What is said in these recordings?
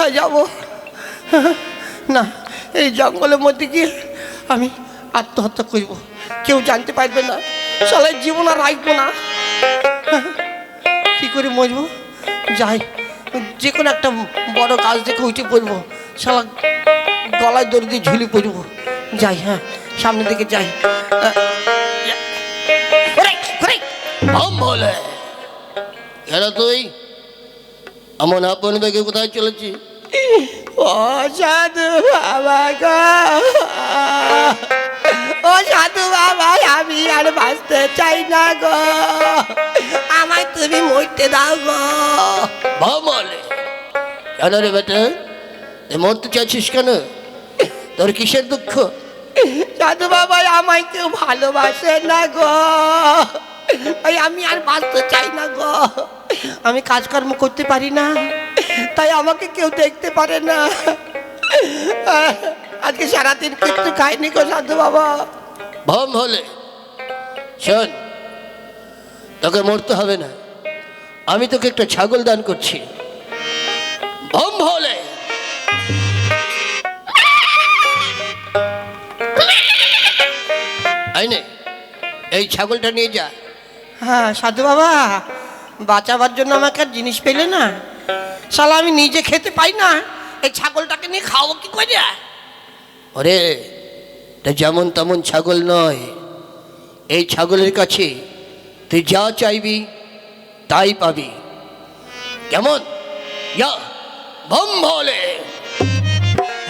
কোথায় যাব? না এই জঙ্গলের মধ্যে গিয়ে আমি আত্মহত্যা করব। কেউ জানতে পারবে না। সালাই জীবন আর রাখব না। কি করে মরবো? যাই যে কোনো একটা বড় গাছ দেখে উঠে পড়ব। শালা গলায় দড়ি দিয়ে ঝুলি পড়ব। যাই হ্যাঁ সামনের দিকে যাই। বলে। কেন তুই? এমন আপন বেগে কোথায় চলেছি ও সাধু বাবা গো। ও সাধু বাবা আমি আর বাঁচতে চাই না গো। আমায় তুমি মরতে দাও গো। বলে কেন রে বেটা? মরতে চাইছিস কেন? তোর কিসের দুঃখ? সাধু বাবা আমায় কেউ ভালোবাসে না গো। আমি আর বাঁচতে চাই না গো। আমি কাজকর্ম করতে পারি না। তাই আমাকে কেউ দেখতে পারে না। আজকে সারাদিন কিন্তু খাইনি গো সাধু বাবা। ভম হলে। শোন তোকে মরতে হবে না। আমি তোকে একটা ছাগল দান করছি। ভম হলে। আইনে এই ছাগলটা নিয়ে যা। হ্যাঁ সাধু বাবা বাঁচাবার জন্য আমাকে আর জিনিস পেলে না? শালা, আমি নিজে খেতে পাই না। এই ছাগলটাকে নিয়ে খাওয়াবো কি করে? ওরে, এটা যেমন তেমন ছাগল নয়। এই ছাগলের কাছে তুই যা চাইবি, তাই পাবি। কেমন? ভম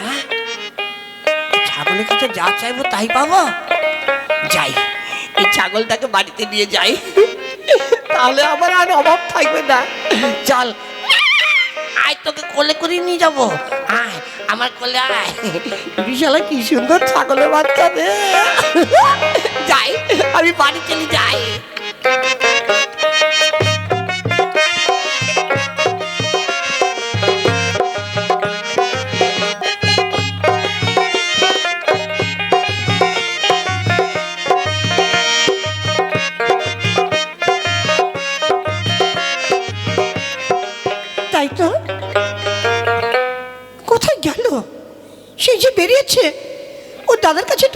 হ্যাঁ? ছাগলের কাছে যা চাইব, তাই পাবো? যাই, এই ছাগলটাকে বাড়িতে নিয়ে যাই। তাহলে আমার আর অভাব থাকবে না। চল তোকে কোলে করে নিয়ে যাব। আয় আমার কোলে আয়। বিশাল কি সুন্দর ছাগলের বাচ্চা দে যাই আমি বাড়ি চলে যাই।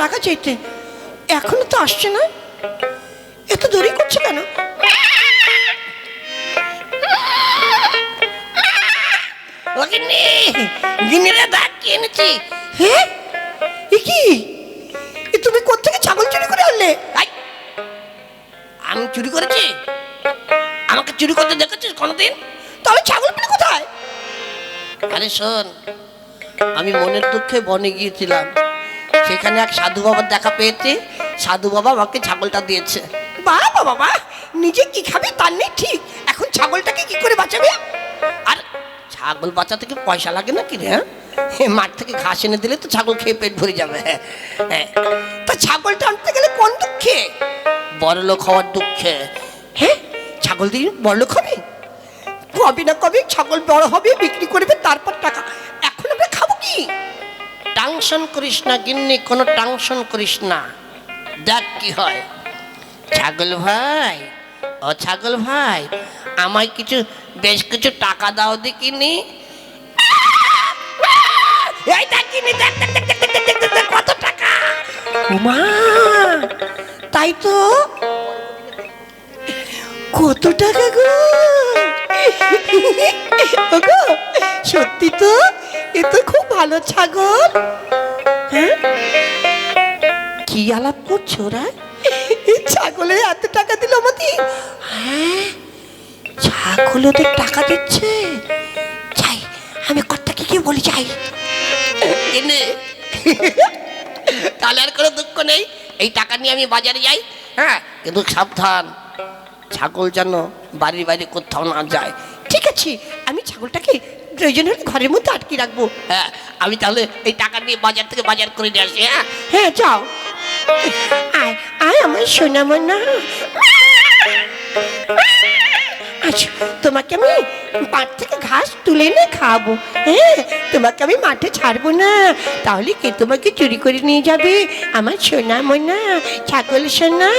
টাকা চাইতে। এখনও তো আসছে না। এত দেরি করছে কেন? গিন্নি দাগ এনেছি? হ্যাঁ এ কি? এ তুমি ছাগল চুরি করে আনলে? আমি চুরি করেছি? আমাকে চুরি করতে দেখেছিস কোনোদিন? তবে ছাগল পেলে কোথায়? আরে শোন আমি মনের দুঃখে বনে গিয়েছিলাম। সেখানে এক সাধু বাবার দেখা পেয়েছে। সাধু বাবা আমাকে ছাগলটা দিয়েছে। বাবা বাবা নিজে কি খাবে তার নেই ঠিক। এখন ছাগলটাকে কি করে বাঁচাবে? আর ছাগল বাঁচাতে কি পয়সা লাগে না কি রে হ্যাঁ? মাঠ থেকে ঘাস এনে দিলে তো ছাগল খেয়ে পেট ভরে যাবে। হ্যাঁ হ্যাঁ। তা ছাগলটা আনতে গেলে কোন দুঃখে? বড় লোক হওয়ার দুঃখে। হ্যাঁ? ছাগল দিয়ে বড় লোক হবে? কবে না কবে ছাগল বড় হবে বিক্রি করবে তারপর টাকা। এখন আমরা খাব কি? টাংশন করিস না, গিন্নি, কোনো টাংশন করিস না। দেখ কি হয়। ছাগল ভাই, ও ছাগল ভাই, আমায় কিছু, বেশ কিছু টাকা দাও দি কিনি কত টাকা। মা তাই তো। কত টাকা গো। সত্যি তো? এ তো খুব ভালো ছাগল। হ্যাঁ? কি আলাপ করছ ওরা? ছাগলে এত টাকা দিল আমাকে। হ্যাঁ? ছাগল ওদের টাকা দিচ্ছে। যাই, আমি কর্তাকে কি বলি, যাই। এনে তাহলে আর কোনো দুঃখ নেই। এই টাকা নিয়ে আমি বাজারে যাই। হ্যাঁ কিন্তু সাবধান। ছাগল যেন বাড়ির বাইরে কোথাও না যায়। আছে আমি ছাগলটাকে প্রয়োজন হলে ঘরের মধ্যে আটকে রাখব। হ্যাঁ আমি তাহলে এই টাকা নিয়ে বাজার থেকে বাজার করে নিয়ে আসি হ্যাঁ? হ্যাঁ যাও। আয় আয় আমার সোনা মনা আচ্ছা তোমাকে আমি মাঠ থেকে ঘাস তুলে এনে খাওয়াবো হ্যাঁ? তোমাকে আমি মাঠে ছাড়বো না। তাহলে কে তোমাকে চুরি করে নিয়ে যাবে? আমার সোনা মনা ছাগল সোনা।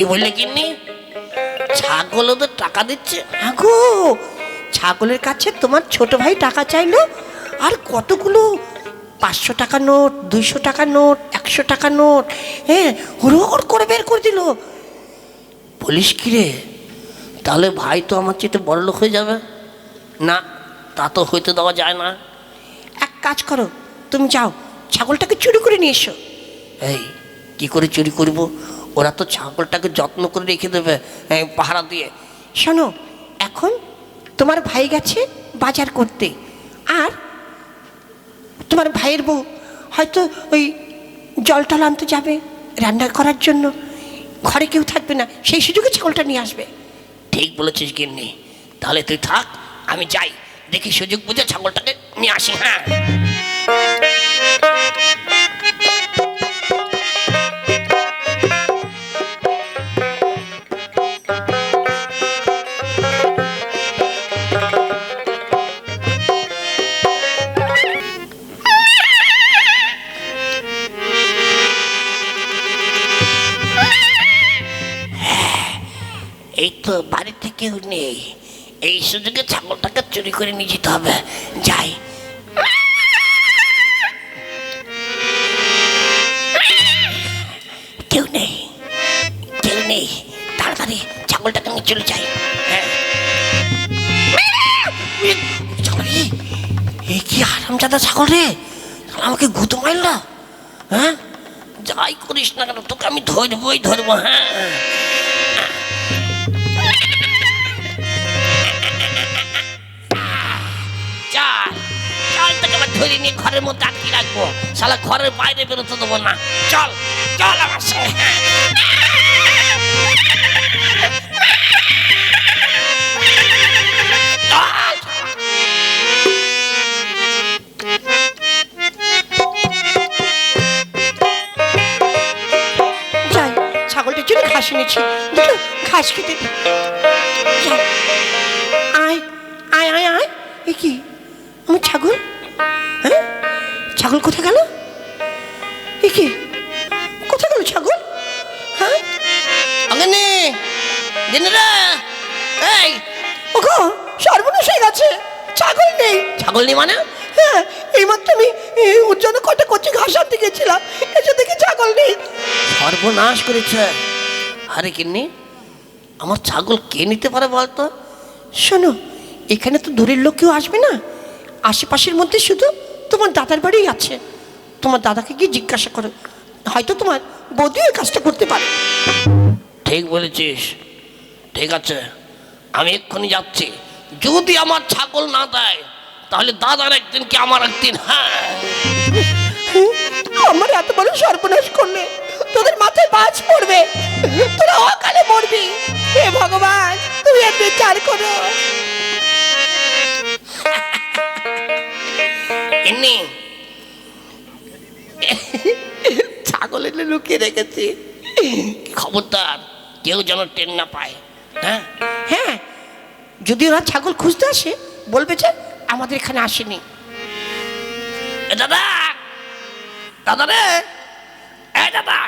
কি বললে কিন্নি ছাগল ওদের টাকা দিচ্ছে? আগো ছাগলের কাছে তোমার ছোট ভাই টাকা চাইলো আর কতগুলো? পাঁচশো টাকা নোট দুইশো টাকা নোট একশো টাকা নোট হ্যাঁ হুড় করে বের করে দিল। বলিস কি রে? তাহলে ভাই তো আমার চেয়ে বড় লোক হয়ে যাবে। না তা তো হইতে দেওয়া যায় না। এক কাজ করো তুমি যাও ছাগলটাকে চুরি করে নিয়ে এসো। এই কি করে চুরি করব? ওরা তো ছাগলটাকে যত্ন করে রেখে দেবে পাহারা দিয়ে। শোনো, এখন তোমার ভাই গেছে বাজার করতে। আর তোমার ভাইয়ের বউ হয়তো ওই জল টল আনতে যাবে রান্না করার জন্য। ঘরে কেউ থাকবে না, সেই সুযোগে ছাগলটা নিয়ে আসবে। ঠিক বলেছিস গিন্নি। তাহলে তুই থাক, আমি যাই। দেখি সুযোগ বুঝে ছাগলটাকে নিয়ে আসি হ্যাঁ। এই তো বাড়িতে কেউ নেই এই সুযোগে ছাগলটাকে চুরি করে নিয়ে যেতে হবে। যাই। কেউ নেই কেউ নেই। তাড়াতাড়ি ছাগলটাকে নিয়ে চলে যাই। হ্যাঁ। ছাগল রে, এ কি আরামজাদা ছাগল রে? আমাকে গুতো মারল? হ্যাঁ? যাই করিস না কেন তোকে আমি ধরবই ধরবো হ্যাঁ। ধরে নিয়ে ঘরের মধ্যে আটকে রাখব। শালা ঘরের বাইরে বেরোতে দেবো না। চল চল আমার সঙ্গে। খেতে আয় এ কি? ছাগল? ছাগল কোথায় গেল? কি কোথায় গেল ছাগল? হ্যাঁ? এই। ওগো সর্বনাশ হয়ে গেছে। ছাগল নেই। ছাগল নি মানে? হ্যাঁ এইমাত্র আমি এ, ওর জন্য কটা কচি ঘাস আনতে গেছিলাম। এসে দেখি ছাগল নেই। সর্বনাশ করেছে। আরে কিন্নি আমার ছাগল কে নিতে পারে বলতো? শোনো এখানে তো দূরের লোক কেউ আসবে না। আশেপাশের মধ্যে শুধু তোমার দাদার বাড়িই আছে। তোমার দাদাকে গিয়ে জিজ্ঞাসা করো হয়তো তোমার বৌদিও এই কাজটা করতে পারে। ঠিক বলেছিস। ঠিক আছে। আমি এক্ষুনি যাচ্ছি। যদি আমার ছাগল না দেয় তাহলে দাদার একদিন কি আমার একদিন? হ্যাঁ। আমার এত বড় সর্বনাশ করলে তোদের মাথায় বাজ পড়বে তোরা অকালে মরবি। হে ভগবান তুমি এর বিচার করো। এমনি? ছাগল এনে লুকিয়ে রেখেছি। খবরদার কেউ যেন টেন না পায় হ্যাঁ? হ্যাঁ যদি ওরা ছাগল খুঁজতে আসে বলবে যে আমাদের এখানে আসেনি। এ দাদা! দাদা রে! এই দাদা!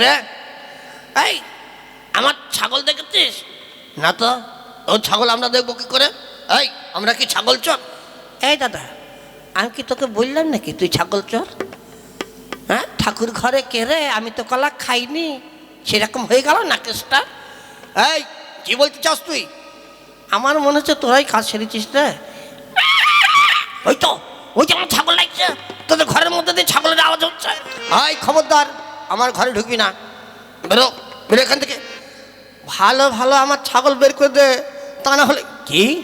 রে? এই আমার ছাগল দেখেছিস? না তো ও ছাগল আমরা দেখব কি করে? এই আমরা কি ছাগল চোর? এই দাদা আমি কি তোকে বললাম নাকি? তুই ছাগল চোর। হ্যাঁ? ঠাকুর ঘরে কে রে? আমি তো কলা খাইনি। সেরকম হয়ে গেল না কেসটা? এই, কি বলতে চাস তুই? আমার মনে হচ্ছে তোরাই কাজ সেরেছিস রে। ওই তো, ওই যে আমার ছাগল লাগছে। তোদের ঘরের মধ্যে দিয়ে ছাগলের আওয়াজ হচ্ছে। হাই খবরদার, আমার ঘরে ঢুকবি না। বেরো বেরো এখান থেকে। ভালো ভালো আমার ছাগল বের করে দে। তা না হলে কি?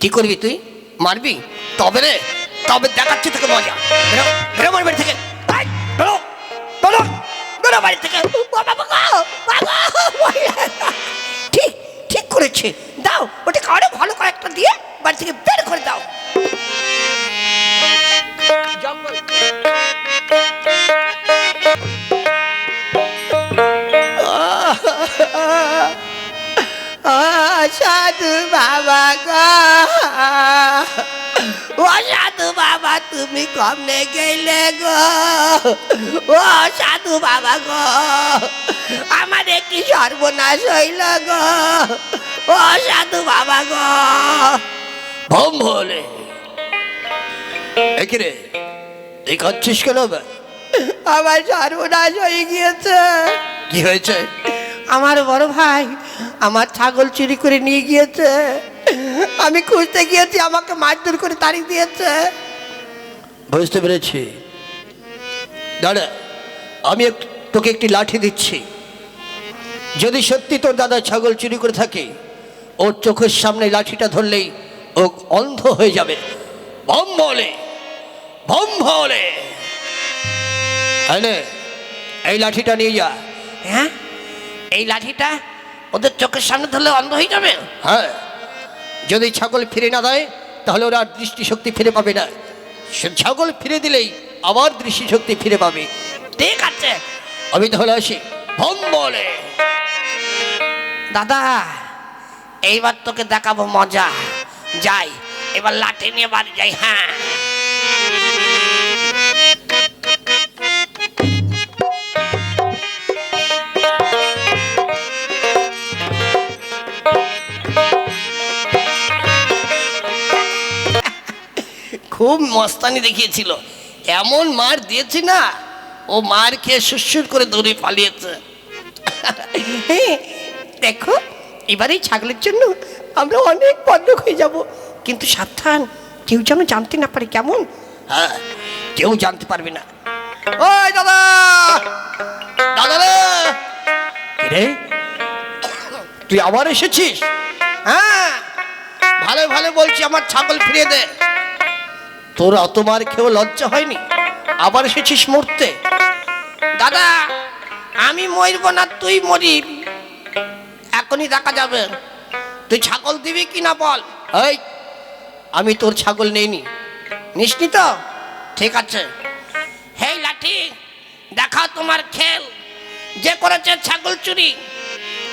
কি করবি তুই? মারবি? তবে রে। তবে দেখাচ্ছি তোকে মজা। বেরো বেরো আমার বাড়ি থেকে। সাধু বাবা তুমি কমনে গেলে গো। ও সাধু বাবা গো আমার কি সর্বনাশ হইল গো। ও সাধু বাবা গো। ভম ভোলে। একে রে তুই কাঁদছিস কেন? আমার সর্বনাশ হয়ে গিয়েছে। কি হয়েছে? আমার বড় ভাই আমার ছাগল চুরি করে নিয়ে গিয়েছে। আমি খুঁজতে গিয়েছি আমাকে মারধর করে তাড়িয়ে দিয়েছে। বুঝতে পেরেছি। দাদা আমি তোকে একটি লাঠি দিচ্ছি। যদি সত্যি তোর দাদা ছাগল চুরি করে থাকে ওর চোখের সামনে লাঠিটা ধরলেই ও অন্ধ হয়ে যাবে। ভম বলে ভম বলে আরে এই লাঠিটা নিয়ে যা। হ্যাঁ? এই লাঠিটা ওদের চোখের সামনে ধরলে অন্ধ হয়ে যাবে? হ্যাঁ। যদি ছাগল ফিরে না দেয়, তাহলে ওরা দৃষ্টিশক্তি ফিরে পাবে না। ছাগল ফিরে দিলেই আবার দৃষ্টিশক্তি ফিরে পাবে। ঠিক আছে, আমি তাহলে আসি। ভম বলে। দাদা, এইবার তোকে দেখাবো মজা। যাই, এবার লাঠি নিয়ে বাড়ি যাই হ্যাঁ। খুব মস্তানি দেখিয়েছিল। এমন মার দিয়েছি না ও মার খেয়ে সুসুর করে দৌড়ে পালিয়েছে। হ্যাঁ, দেখো এবার ছাগলের জন্য আমরা অনেক বন্ধক হয়ে যাব। কিন্তু সাবধান কেউ যেন জানতে না পারে কেমন। হ্যাঁ কেউ জানতে পারবে না। ওই দাদা! দাদা রে! রে তুই আবার এসেছিস? হ্যাঁ ভালো ভালো বলছি আমার ছাগল ফিরিয়ে দে। তোর অত মার খেয়েও লজ্জা হয়নি? আবার এসেছিস মরতে? দাদা, আমি মরবো না, তুই মরি। এখনই দেখা যাবে। তুই ছাগল দিবি কি না বল? এই, আমি তোর ছাগল নেইনি। নিসনি তো? ঠিক আছে। হেই লাঠি দেখাও তোমার খেল। যে করেছে ছাগল চুরি,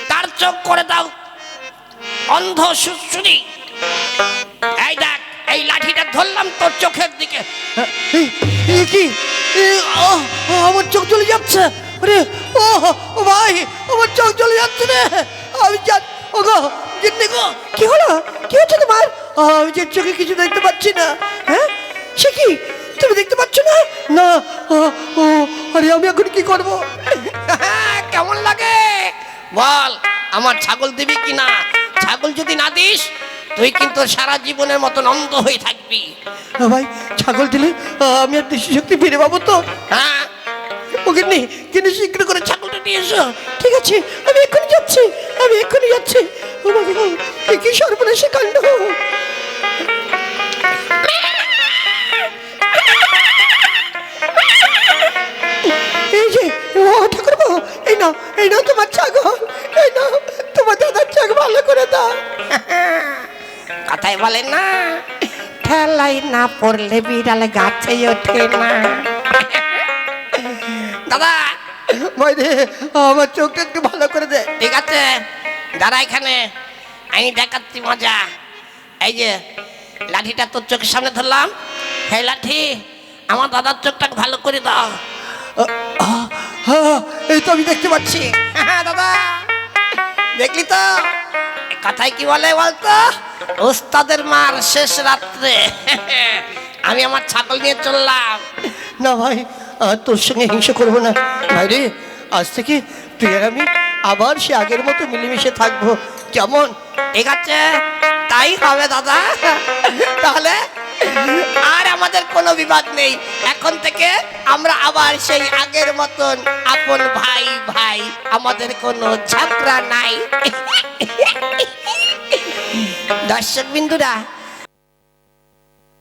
তার চোখ করে দাও। অন্ধ সুচুরি এই দেখ, এই লাঠিটা ধরলাম তোর চোখের দিকে। কি? আমার চোখ চলে যাচ্ছে। আরে ও ও ভাই আমার চোখ চলে যাচ্ছে রে। আমি ও গো জিন্নি গো কি হলো? কি হচ্ছে তোমার? আমি যে চোখে কিছু দেখতে পাচ্ছি না। হ্যাঁ? সে কি? তুমি দেখতে পাচ্ছ না? না ও আরে আমি এখন কি করব? কেমন লাগে? বল আমার ছাগল দিবি কি না? ছাগল যদি না দিস তুই কিন্তু সারা জীবনের মতন অন্ধ হয়ে থাকবি। ভাই ছাগল দিলে আমি আর দৃষ্টিশক্তি ফিরে পাবো তো। হ্যাঁ? ওকে নি কিন্তু শীঘ্র করে ছাগলটা নিয়ে এসো। ঠিক আছে আমি এক্ষুনি যাচ্ছি আমি এক্ষুনি যাচ্ছি। ও বাবা কি সর্বনাশে কাণ্ড। এই যে ও ঠাকুরপো এই নাও এই নাও তোমার ছাগল এই নাও তোমার দাদার ছাগ ভালো করে দাও। কথাই বলে না। ঠেলাই না পড়লে বিড়ালে গাছে ওঠে না। দাদা ভাই রে আমার চোখটা একটু ভালো করে দে। ঠিক আছে। দাঁড়া এখানে আমি দেখাচ্ছি মজা। এই যে লাঠিটা তোর চোখের সামনে ধরলাম। এই লাঠি আমার দাদার চোখটা ভালো করে দাও। এই তো আমি দেখতে পাচ্ছি। দাদা দেখলি তো? কথায় কি বলে বলতো? ওস্তাদের মার শেষ রাত্রে। আমি আমার ছাগল নিয়ে চললাম। না ভাই আর তোর সঙ্গে হিংসা করব না। ভাই রে আজ থেকে তুই আর আমি আবার সে আগের মতো মিলেমিশে থাকব। কেমন? ঠিক আছে তাই হবে দাদা। তাহলে আর আমাদের কোনো বিবাদ নেই। এখন থেকে আমরা আবার সেই আগের মতন আপন ভাই ভাই আমাদের কোনো ঝগড়া নাই। দর্শক বিন্দুরা